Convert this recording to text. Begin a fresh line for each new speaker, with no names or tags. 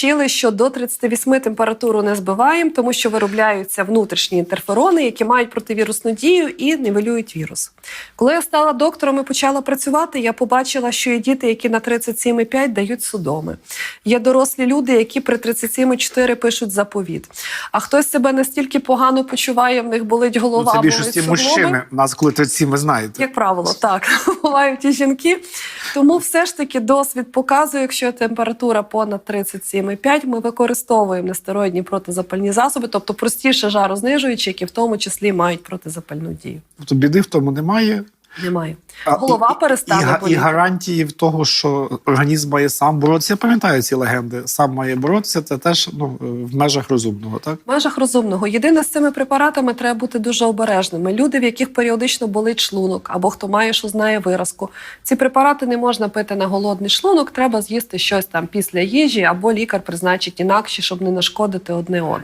вчили, що до 38 температуру не збиваємо, тому що виробляються внутрішні інтерферони, які мають противірусну дію і нівелюють вірус. Коли я стала доктором і почала працювати, я побачила, що є діти, які на 37,5 дають судоми. Є дорослі люди, які при 37,4 пишуть заповіт. А хтось себе настільки погано почуває, в них болить
Ну,
голова.
це більшості мужчини. У нас коли 37, ви знаєте.
Як правило, так бувають і жінки. Тому все ж таки досвід показує, якщо температура понад 37,5, ми використовуємо нестероїдні протизапальні засоби, тобто простіше жарознижуючі, які в тому числі мають протизапальну дію.
Тобто біди в тому немає.
Немає.
А,
Голова
і,
перестане
і, і гарантії в того, що організм має сам боротися. Я пам'ятаю ці легенди. Сам має боротися, це теж ну, в межах розумного, так?
В межах розумного. Єдине з цими препаратами треба бути дуже обережними. Люди, в яких періодично болить шлунок, або хто має, що знає виразку. Ці препарати не можна пити на голодний шлунок, треба з'їсти щось там після їжі, або лікар призначить інакше, щоб не нашкодити одне одному.